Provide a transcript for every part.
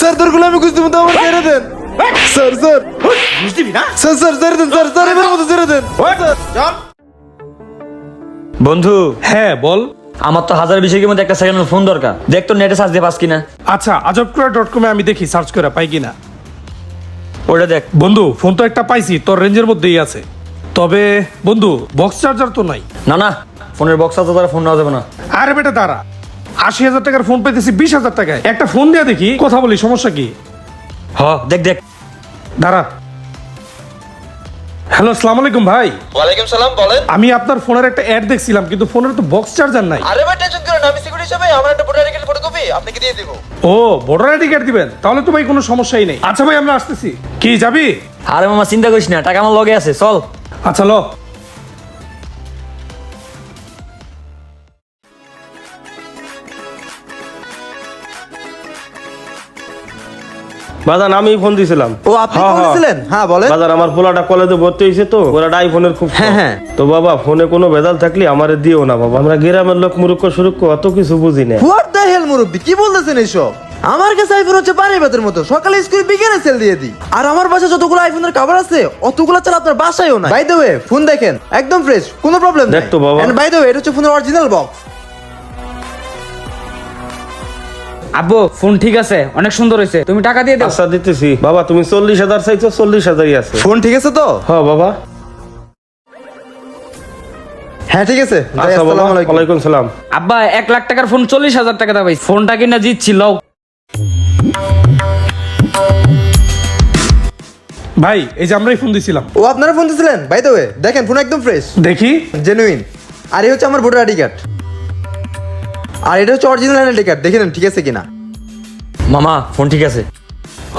Sir তোরগুলো আমি খুঁজতে মতো আমার ছেড়ে দেন। Sir sir. দিবি না? স্যার স্যার ছেড়ে দেন স্যার স্যার এবার মতো ছেড়ে দেন। বন্ধু। হ্যাঁ বল। আমার তো হাজার বিশের মধ্যে একটা সেকেন্ড ফোন দরকার। দেখ তো নেটে সার্চ দিয়ে পাস কিনা। আচ্ছা আজবকুড়া ডট কমে আমি দেখি সার্চ করে পাই কিনা। ওটা দেখ। বন্ধু ফোন তো একটা পাইছি তোর রেঞ্জের মধ্যেই আছে। তবে বন্ধু বক্স চার্জার তো নাই। না না ফোনের বক্স আছে তারা ফোন নেওয়া যাবে না। আরে বেটা দাঁড়া। আশি হাজার টাকার ফোন পেতেছি বিশ হাজার টাকায়। একটা ফোন দিয়ে দেখি কথা বলি সমস্যা কি? হ দেখ দেখ। দাঁড়া। হ্যালো আসসালামু আলাইকুম ভাই। ওয়ালাইকুম সালাম বলেন। আমি আপনার ফোনের একটা অ্যাড দেখছিলাম কিন্তু ফোনের তো বক্স চার্জার নাই। আরে ভাই টেনশন না, আমি সিকিউরিটি হিসাবে আমার একটা ভোটার আইডি ফটোকপি আপনাকে দিয়ে দেবো। ও ভোটার আইডি কার্ড দিবেন? তাহলে তো ভাই কোনো সমস্যাই নেই। আচ্ছা ভাই আমরা আসতেছি। কি যাবি? আরে মামা চিন্তা করিস না টাকা আমার লগে আছে চল। আচ্ছা লো। বাজান আমি ফোন দিছিলাম। ও আপনি হ্যাঁ, ফোন হ্যাঁ। দিয়েছিলেন হ্যাঁ বলেন। বাজান আমার পোলাটা কলেজে ভর্তি হয়েছে তো ওরা আইফোনের খুব হ্যাঁ, হ্যাঁ। তো বাবা ফোনে কোনো ভেজাল থাকলে আমারে দিও না বাবা। আমরা গ্রামের লোক মুরুক্ষ সুরুক্ষ অত কিছু বুঝি না। হোয়াট দ্য হেল মুরব্বি কি বলতেছেন এইসব? আমার কাছে আইফোন হচ্ছে পানি বেতের মতো। সকালে স্কুলে বিকেলে সেল দিয়ে দিই। আর আমার বাসায় যতগুলো আইফোনের কভার আছে অতগুলো চাল আপনার বাসায়ও না বাই দ্য ওয়ে ফোন দেখেন একদম ফ্রেশ কোনো প্রবলেম দেখ তো বাবা। এন্ড বাই দ্য ওয়ে এটা হচ্ছে ফোনের অরিজিনাল বক্স আব্বু ফোন ঠিক আছে? অনেক সুন্দর হয়েছে। তুমি টাকা দিয়ে দাও। আচ্ছা দিতেছি। বাবা তুমি চল্লিশ হাজার চাইছো চল্লিশ হাজারই আছে। ফোন ঠিক আছে তো? হ্যাঁ বাবা। হ্যাঁ ঠিক আছে। আচ্ছা বাবা আসসালামু আলাইকুম। ওয়ালাইকুম সালাম। আব্বা এক লাখ টাকার ফোন চল্লিশ হাজার টাকা দাও ভাই। ফোনটা কিনা জিতছি লও। ভাই এই যে আমরাই ফোন দিছিলাম। ও আপনারা ফোন দিয়েছিলেন বাই দ্য ওয়ে দেখেন ফোন একদম ফ্রেশ দেখি। জেনুইন আর এই হচ্ছে আমার ভোটার আইডি কার্ড। আর এটা হচ্ছে অরিজিনাল আইডি কার্ড দেখে নেন ঠিক আছে কিনা। মামা ফোন ঠিক আছে?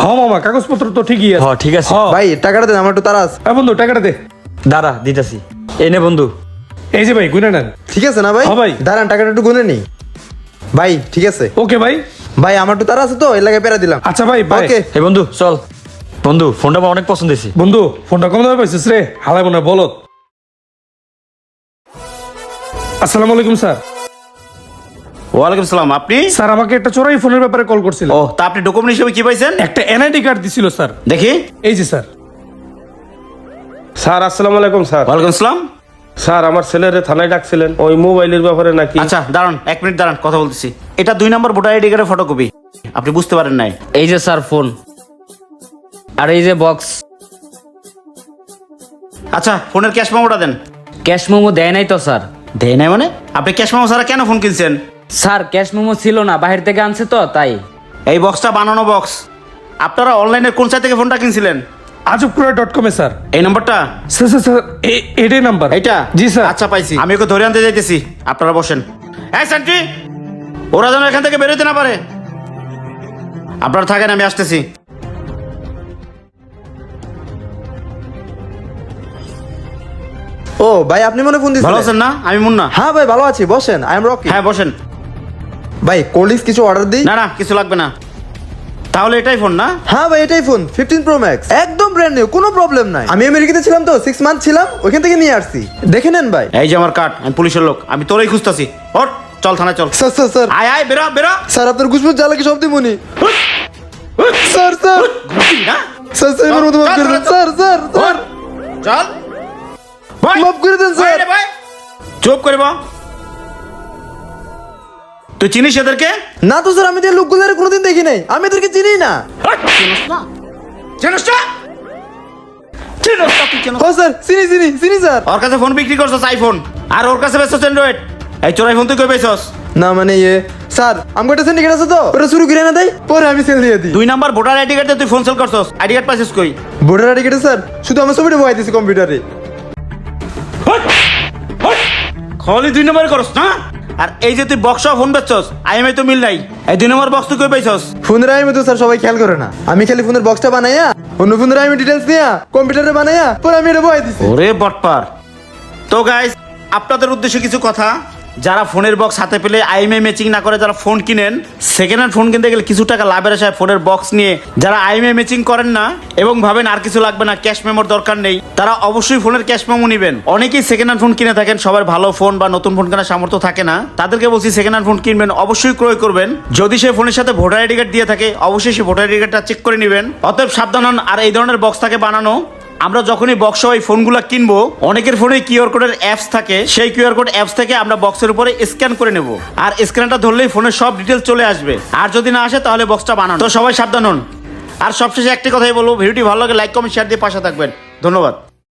হ মামা কাগজপত্র তো ঠিকই আছে। হ, ঠিক আছে। হ। ভাই টাকাটা দেন আমার একটু তারা আছে। এ বন্ধু টাকাটা দে। দাঁড়া দিতেছি। এই নে বন্ধু। এই যে ভাই গুনে নেন। ঠিক আছে না ভাই? হ্যাঁ ভাই। দাঁড়ান টাকাটা একটু গুনে নি ভাই ঠিক আছে। ওকে ভাই। ভাই আমার একটু তারা আছে তো এর লাগে পেরা দিলাম। আচ্ছা ভাই বাই ওকে। হে বন্ধু চল। বন্ধু ফোনটা আমার অনেক পছন্দ হয়েছে। বন্ধু ফোনটা কম দামে পাইছিস রে। হালাই মনে বলত। আসসালামু আলাইকুম স্যার। ওয়ালাইকুম সালাম আপনি? স্যার আমাকে একটা চোরাই ফোনের ব্যাপারে কল করছিল ও তা আপনি ডকুমেন্ট হিসেবে কি পাইছেন? একটা এনআইডি কার্ড দিছিল স্যার। দেখি। এই যে স্যার। স্যার আসসালামু আলাইকুম স্যার। ওয়ালাইকুম সালাম। স্যার আমার ছেলেরে থানায় ডাকছিলেন। ওই মোবাইলের ব্যাপারে নাকি? আচ্ছা দাঁড়ান এক মিনিট দাঁড়ান কথা বলতেছি। এটা দুই নম্বর ভোটার আইডি কার্ডের ফটোকপি আপনি বুঝতে পারেন নাই। এই যে স্যার ফোন আর এই যে বক্স আচ্ছা ফোনের ক্যাশ মেমোটা দেন। ক্যাশ মোমো দেয় নাই তো স্যার। দেয় নাই মানে? আপনি ক্যাশ মেমো ছাড়া কেন ফোন কিনছেন? স্যার ক্যাশ মোমো ছিল না বাহির থেকে আনছে তো তাই। এই বক্সটা বানানো বক্স আপনারা অনলাইনে কোন সাইট থেকে ফোনটা কিনছিলেন? আজবকুড়া ডট কমে স্যার। এই নাম্বারটা স্যার স্যার স্যার এটাই নাম্বার এইটা? জি স্যার। আচ্ছা পাইছি। আমি ওকে ধরে আনতে যাইতেছি। আপনারা বসেন। হ্যাঁ সেন্ট্রি ওরা যেন এখান থেকে বেরোতে না পারে। আপনারা থাকেন আমি আসতেছি। ও ভাই আপনি মনে ফোন ভালো আছেন না? আমি মুন্না। হ্যাঁ ভাই ভালো আছি। বসেন আই এম রকি হ্যাঁ বসেন। ভাই কোলিস কিছু অর্ডার দিই? না না কিছু লাগবে না। তাহলে এটাই ফোন না? হ্যাঁ ভাই এটাই ফোন ফিফটিন প্রো ম্যাক্স একদম ব্র্যান্ড নিউ কোনো প্রবলেম নাই। আমি আমেরিকাতে ছিলাম তো সিক্স মান্থ ছিলাম ওইখান থেকে নিয়ে আসছি। দেখে নেন ভাই। এই যে আমার কার্ড আমি পুলিশের লোক আমি তোরই খুঁজতাছি। ওর চল থানায় চল। Sir sir sir. আয় আয় বেরো বেরো। স্যার আপনার গুজবুজ জ্বালা কি সব দিমুনি স্যার স্যার। ঘুরছি না? স্যার স্যার এবার মতো মাফ করে দেন। Sir sir sir. চল। ভাই। মাফ করে দেন স্যার। রে ভাই। চুপ করে বা তুই চিনিস এদেরকে? না তো স্যার আমি তো লোকগুলো কোনোদিন দেখি নাই। আমি এদেরকে চিনি না। চিনিস না চিনিস না? চিনিস না তুই চিনিস ও স্যার চিনি চিনি চিনি স্যার। ওর কাছে ফোন বিক্রি করছস আইফোন আর ওর কাছে বেচছস অ্যান্ড্রয়েড এই চোরাই ফোন তুই কই না মানে ইয়ে স্যার আমাকে একটা সিন্ডিকেট আছে তো ওটা শুরু করে না দেয় পরে আমি সেল দিয়ে দিই। দুই নাম্বার ভোটার আইডি কার্ডে তুই ফোন সেল করছস আইডি কার্ড পাইছিস কই? ভোটার আইডি কেটে স্যার শুধু আমার ছবিটা বহাই দিছি কম্পিউটারে খালি দুই নম্বর করস না? আর এই যে তুই বক্স ফোন বেচছস আইএমআই তো মিল নাই। এই দুই নম্বর বক্স তুই কই পাইছস? ফোনের আইমে তো স্যার সবাই খেয়াল করে না। আমি খালি ফোনের বক্সটা বানাইয়া অন্য ফোনের আইমে ডিটেলস দিয়া কম্পিউটারে বানাইয়া পরে আমি এটা বহাই দিছি। ওরে বটপার। তো গাইস আপনাদের উদ্দেশ্যে কিছু কথা। যারা ফোনের বক্স হাতে পেলে আইএমআই ম্যাচিং না করে যারা ফোন কিনেন সেকেন্ড হ্যান্ড ফোন কিনতে গেলে কিছু টাকা লাভের আশায় ফোনের বক্স নিয়ে যারা আইএমআই ম্যাচিং করেন না এবং ভাবেন আর কিছু লাগবে না ক্যাশ মেমোর দরকার নেই, তারা অবশ্যই ফোনের ক্যাশ মেমো নেবেন। অনেকেই সেকেন্ড হ্যান্ড ফোন কিনে থাকেন, সবার ভালো ফোন বা নতুন ফোন কেনার সামর্থ্য থাকে না। তাদেরকে বলছি সেকেন্ড হ্যান্ড ফোন কিনবেন, অবশ্যই ক্রয় করবেন। যদি সে ফোনের সাথে ভোটার আইডি কার্ড দিয়ে থাকে, অবশ্যই সে ভোটার আইডি কার্ডটা চেক করে নেবেন। অতএব সাবধান হন, আর এই ধরনের বক্স থাকে বানানো। আমরা যখনই বক্স এই ফোনগুলো কিনবো, অনেকের ফোনে কিউআর কোডের অ্যাপস থাকে। সেই কিউআর কোড অ্যাপস থেকে আমরা বক্সের উপরে স্ক্যান করে নেব। আর স্ক্যানটা ধরলেই ফোনের সব ডিটেলস চলে আসবে। আর যদি না আসে, তাহলে বক্সটা বানানো। তো সবাই সাবধান হন। আর সবশেষে একটি কথাই বলব, ভিডিওটি ভালো লাগে লাইক কমেন্ট শেয়ার দিয়ে পাশে থাকবেন। ধন্যবাদ।